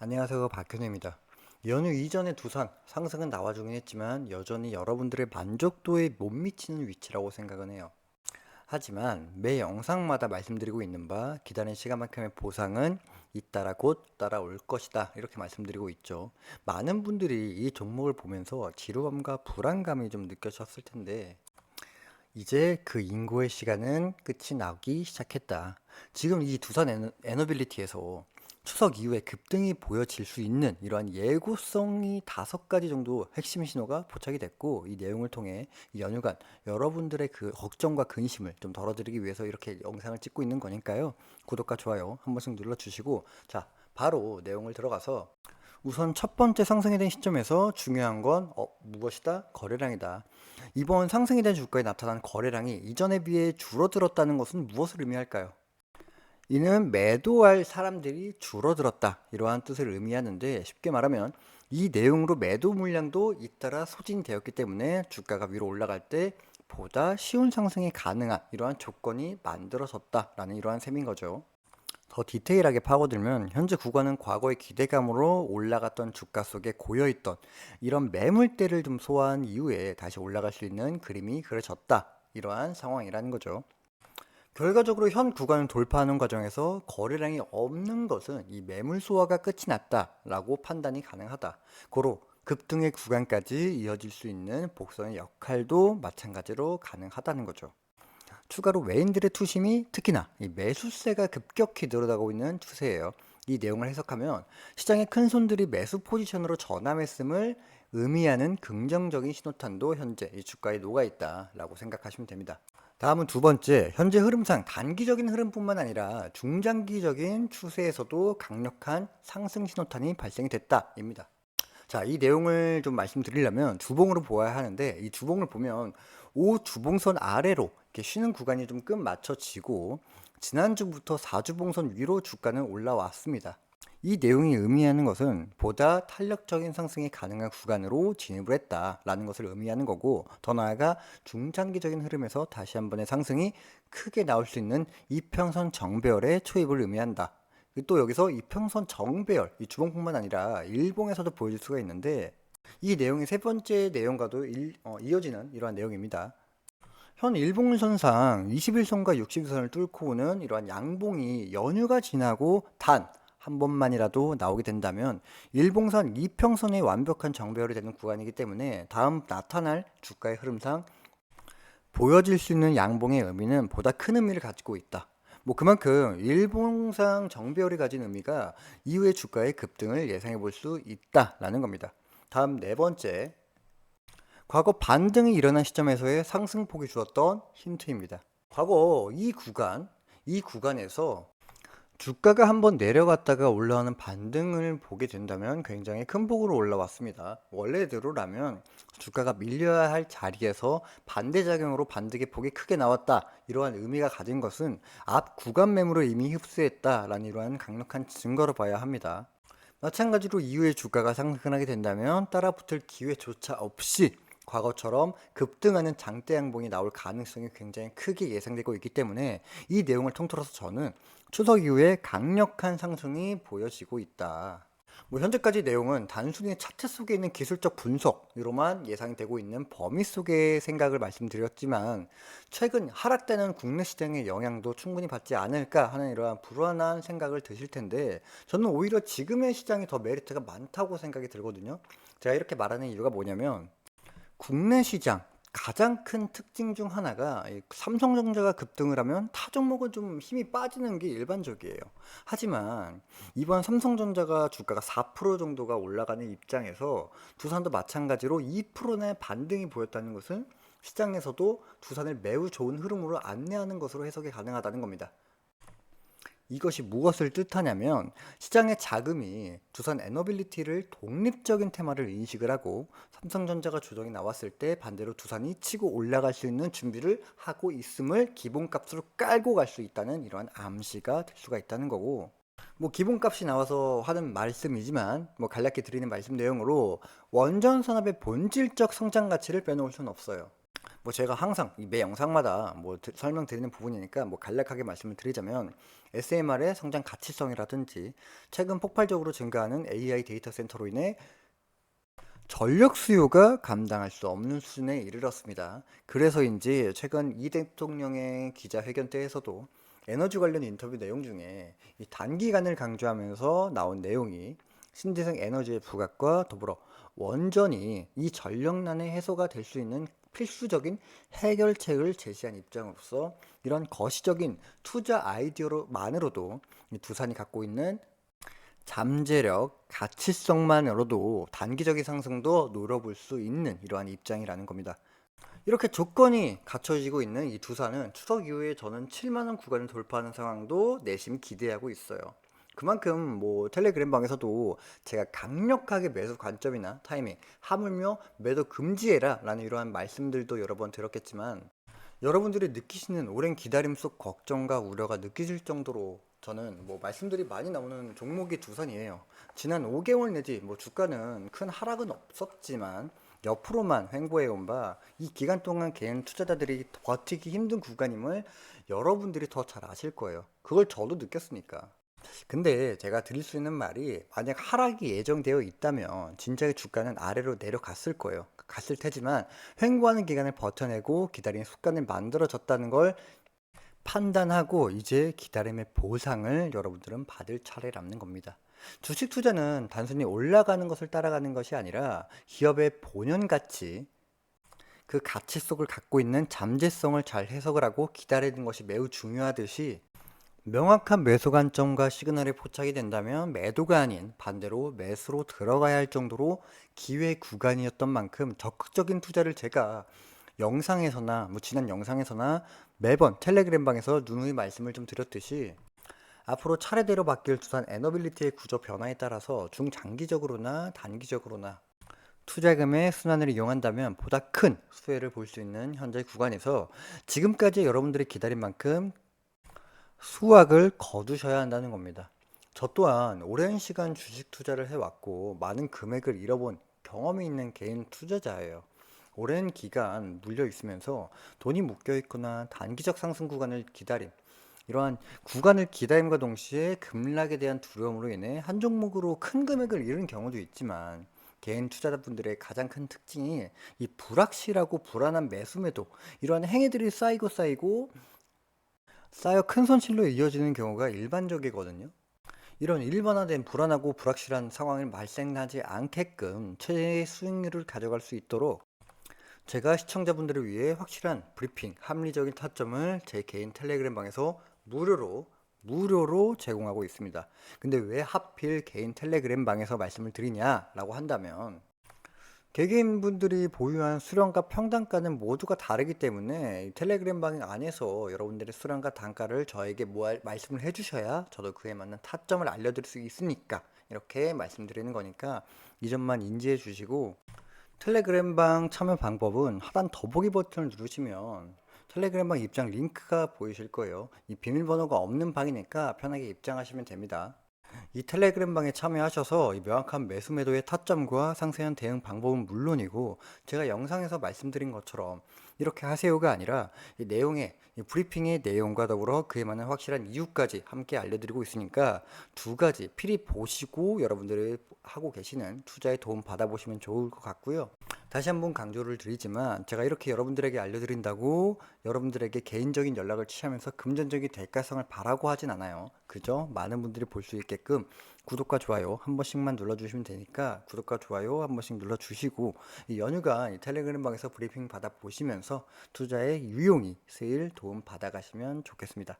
안녕하세요. 박현우입니다. 연휴 이전의 두산 상승은 나와주긴 했지만 여전히 여러분들의 만족도에 못 미치는 위치라고 생각은 해요. 하지만 매 영상마다 말씀드리고 있는 바 기다린 시간만큼의 보상은 잇따라 곧 따라올 것이다 이렇게 말씀드리고 있죠. 많은 분들이 이 종목을 보면서 지루함과 불안감이 좀 느껴졌을 텐데 이제 그 인고의 시간은 끝이 나기 시작했다. 지금 이 두산 에너, 에너빌리티에서 추석 이후에 급등이 보여질 수 있는 이러한 예고성이 다섯 가지 정도 핵심 신호가 포착이 됐고 이 내용을 통해 이 연휴간 여러분들의 그 걱정과 근심을 좀 덜어드리기 위해서 이렇게 영상을 찍고 있는 거니까요. 구독과 좋아요 한 번씩 눌러주시고 자 바로 내용을 들어가서 우선 첫 번째 상승이 된 시점에서 중요한 건 어, 무엇이다? 거래량이다. 이번 상승이 된 주가에 나타난 거래량이 이전에 비해 줄어들었다는 것은 무엇을 의미할까요? 이는 매도할 사람들이 줄어들었다. 이러한 뜻을 의미하는데 쉽게 말하면 이 내용으로 매도 물량도 잇따라 소진되었기 때문에 주가가 위로 올라갈 때 보다 쉬운 상승이 가능한 이러한 조건이 만들어졌다라는 이러한 셈인 거죠. 더 디테일하게 파고들면 현재 구간은 과거의 기대감으로 올라갔던 주가 속에 고여있던 이런 매물대를 좀 소화한 이후에 다시 올라갈 수 있는 그림이 그려졌다. 이러한 상황이라는 거죠. 결과적으로 현 구간을 돌파하는 과정에서 거래량이 없는 것은 이 매물 소화가 끝이 났다라고 판단이 가능하다. 고로 급등의 구간까지 이어질 수 있는 복선의 역할도 마찬가지로 가능하다는 거죠. 추가로 외인들의 투심이 특히나 이 매수세가 급격히 늘어나고 있는 추세예요. 이 내용을 해석하면 시장의 큰 손들이 매수 포지션으로 전환했음을 의미하는 긍정적인 신호탄도 현재 이 주가에 녹아 있다라고 생각하시면 됩니다. 다음은 두 번째, 현재 흐름상 단기적인 흐름뿐만 아니라 중장기적인 추세에서도 강력한 상승 신호탄이 발생이 됐다입니다. 자, 이 내용을 좀 말씀드리려면 주봉으로 보아야 하는데 이 주봉을 보면 오 주봉선 아래로 이렇게 쉬는 구간이 좀 끝 맞춰지고 지난주부터 4주봉선 위로 주가는 올라왔습니다. 이 내용이 의미하는 것은 보다 탄력적인 상승이 가능한 구간으로 진입을 했다라는 것을 의미하는 거고 더 나아가 중장기적인 흐름에서 다시 한 번의 상승이 크게 나올 수 있는 이평선 정배열의 초입을 의미한다. 또 여기서 이평선 정배열, 이 주봉뿐만 아니라 일봉에서도 보여줄 수가 있는데 이 내용이 세 번째 내용과도 일, 어, 이어지는 이러한 내용입니다. 현 일봉선상 21선과 60선을 뚫고 오는 이러한 양봉이 연휴가 지나고 단 한 번만이라도 나오게 된다면 일봉선 이평선의 완벽한 정배열이 되는 구간이기 때문에 다음 나타날 주가의 흐름상 보여질 수 있는 양봉의 의미는 보다 큰 의미를 가지고 있다. 뭐 그만큼 일봉상 정배열이 가진 의미가 이후의 주가의 급등을 예상해 볼 수 있다라는 겁니다. 다음 네 번째. 과거 반등이 일어난 시점에서의 상승폭이 주었던 힌트입니다. 과거 이 구간, 이 구간에서 주가가 한번 내려갔다가 올라오는 반등을 보게 된다면 굉장히 큰 폭으로 올라왔습니다. 원래대로라면 주가가 밀려야 할 자리에서 반대작용으로 반등의 폭이 크게 나왔다. 이러한 의미가 가진 것은 앞 구간 매물을 이미 흡수했다라는 이러한 강력한 증거로 봐야 합니다. 마찬가지로 이후에 주가가 상승하게 된다면 따라 붙을 기회조차 없이 과거처럼 급등하는 장대 양봉이 나올 가능성이 굉장히 크게 예상되고 있기 때문에 이 내용을 통틀어서 저는 추석 이후에 강력한 상승이 보여지고 있다. 뭐 현재까지 내용은 단순히 차트 속에 있는 기술적 분석으로만 예상되고 있는 범위 속의 생각을 말씀드렸지만 최근 하락되는 국내 시장의 영향도 충분히 받지 않을까 하는 이러한 불안한 생각을 드실 텐데 저는 오히려 지금의 시장이 더 메리트가 많다고 생각이 들거든요. 제가 이렇게 말하는 이유가 뭐냐면 국내 시장 가장 큰 특징 중 하나가 이 삼성전자가 급등을 하면 타 종목은 좀 힘이 빠지는 게 일반적이에요. 하지만 이번 삼성전자가 주가가 4% 정도가 올라가는 입장에서 두산도 마찬가지로 2%의 반등이 보였다는 것은 시장에서도 두산을 매우 좋은 흐름으로 안내하는 것으로 해석이 가능하다는 겁니다. 이것이 무엇을 뜻하냐면 시장의 자금이 두산 에너빌리티를 독립적인 테마를 인식을 하고 삼성전자가 조정이 나왔을 때 반대로 두산이 치고 올라갈 수 있는 준비를 하고 있음을 기본값으로 깔고 갈 수 있다는 이러한 암시가 될 수가 있다는 거고 뭐 기본값이 나와서 하는 말씀이지만 뭐 간략히 드리는 말씀 내용으로 원전 산업의 본질적 성장 가치를 빼놓을 수는 없어요. 뭐 제가 항상 이매 영상마다 뭐 드- 설명드리는 부분이니까 뭐 간략하게 말씀을 드리자면 SMR의 성장 가치성이라든지 최근 폭발적으로 증가하는 AI 데이터 센터로 인해 전력 수요가 감당할 수 없는 수준에 이르렀습니다. 그래서인지 최근 이 대통령의 기자회견 때에서도 에너지 관련 인터뷰 내용 중에 이 단기간을 강조하면서 나온 내용이 신재생 에너지의 부각과 더불어 원전이 이 전력난의 해소가 될 수 있는 필수적인 해결책을 제시한 입장으로서 이런 거시적인 투자 아이디어로만으로도 이 두산이 갖고 있는 잠재력, 가치성만으로도 단기적인 상승도 노려볼 수 있는 이러한 입장이라는 겁니다. 이렇게 조건이 갖춰지고 있는 이 두산은 추석 이후에 저는 7만원 구간을 돌파하는 상황도 내심 기대하고 있어요. 그만큼 뭐 텔레그램 방에서도 제가 강력하게 매수 관점이나 타이밍, 하물며 매도 금지해라 라는 이러한 말씀들도 여러 번 들었겠지만 여러분들이 느끼시는 오랜 기다림 속 걱정과 우려가 느끼실 정도로 저는 뭐 말씀들이 많이 나오는 종목이 두산이에요. 지난 5개월 내지 뭐 주가는 큰 하락은 없었지만 옆으로만 횡보해온 바 이 기간 동안 개인 투자자들이 버티기 힘든 구간임을 여러분들이 더 잘 아실 거예요. 그걸 저도 느꼈으니까. 근데 제가 드릴 수 있는 말이 만약 하락이 예정되어 있다면 진작에 주가는 아래로 내려갔을 거예요. 갔을 테지만 횡보하는 기간을 버텨내고 기다리는 습관을 만들어졌다는 걸 판단하고 이제 기다림의 보상을 여러분들은 받을 차례라는 겁니다. 주식 투자는 단순히 올라가는 것을 따라가는 것이 아니라 기업의 본연 가치, 그 가치 속을 갖고 있는 잠재성을 잘 해석을 하고 기다리는 것이 매우 중요하듯이 명확한 매수 관점과 시그널이 포착이 된다면 매도가 아닌 반대로 매수로 들어가야 할 정도로 기회 구간이었던 만큼 적극적인 투자를 제가 영상에서나 뭐 지난 영상에서나 매번 텔레그램 방에서 누누이 말씀을 좀 드렸듯이 앞으로 차례대로 바뀔 두산 에너빌리티의 구조 변화에 따라서 중장기적으로나 단기적으로나 투자금의 순환을 이용한다면 보다 큰 수혜를 볼 수 있는 현재 구간에서 지금까지 여러분들이 기다린 만큼 수확을 거두셔야 한다는 겁니다. 저 또한 오랜 시간 주식 투자를 해왔고 많은 금액을 잃어본 경험이 있는 개인 투자자예요. 오랜 기간 물려 있으면서 돈이 묶여 있거나 단기적 상승 구간을 기다림. 이러한 구간을 기다림과 동시에 급락에 대한 두려움으로 인해 한 종목으로 큰 금액을 잃은 경우도 있지만 개인 투자자분들의 가장 큰 특징이 이 불확실하고 불안한 매수 매도 이러한 행위들이 쌓이고 쌓이고 쌓여 큰 손실로 이어지는 경우가 일반적이거든요. 이런 일반화된 불안하고 불확실한 상황을 발생하지 않게끔 최대의 수익률을 가져갈 수 있도록 제가 시청자분들을 위해 확실한 브리핑, 합리적인 타점을 제 개인 텔레그램 방에서 무료로 무료로 제공하고 있습니다. 근데 왜 하필 개인 텔레그램 방에서 말씀을 드리냐라고 한다면 개개인분들이 보유한 수량과 평단가는 모두가 다르기 때문에 이 텔레그램 방 안에서 여러분들의 수량과 단가를 저에게 뭐 말씀을 해주셔야 저도 그에 맞는 타점을 알려드릴 수 있으니까 이렇게 말씀드리는 거니까 이 점만 인지해 주시고 텔레그램 방 참여 방법은 하단 더보기 버튼을 누르시면 텔레그램 방 입장 링크가 보이실 거예요. 이 비밀번호가 없는 방이니까 편하게 입장하시면 됩니다. 이 텔레그램 방에 참여하셔서 이 명확한 매수 매도의 타점과 상세한 대응 방법은 물론이고 제가 영상에서 말씀드린 것처럼 이렇게 하세요가 아니라 이 내용의 이 브리핑의 내용과 더불어 그에 맞는 확실한 이유까지 함께 알려드리고 있으니까 두 가지 필히 보시고 여러분들이 하고 계시는 투자에 도움 받아보시면 좋을 것 같고요. 다시 한번 강조를 드리지만 제가 이렇게 여러분들에게 알려드린다고 여러분들에게 개인적인 연락을 취하면서 금전적인 대가성을 바라고 하진 않아요. 그저 많은 분들이 볼 수 있게끔 구독과 좋아요 한 번씩만 눌러주시면 되니까 구독과 좋아요 한 번씩 눌러주시고 이 연휴가 이 텔레그램 방에서 브리핑 받아 보시면서 투자에 유용히 세일 도움 받아가시면 좋겠습니다.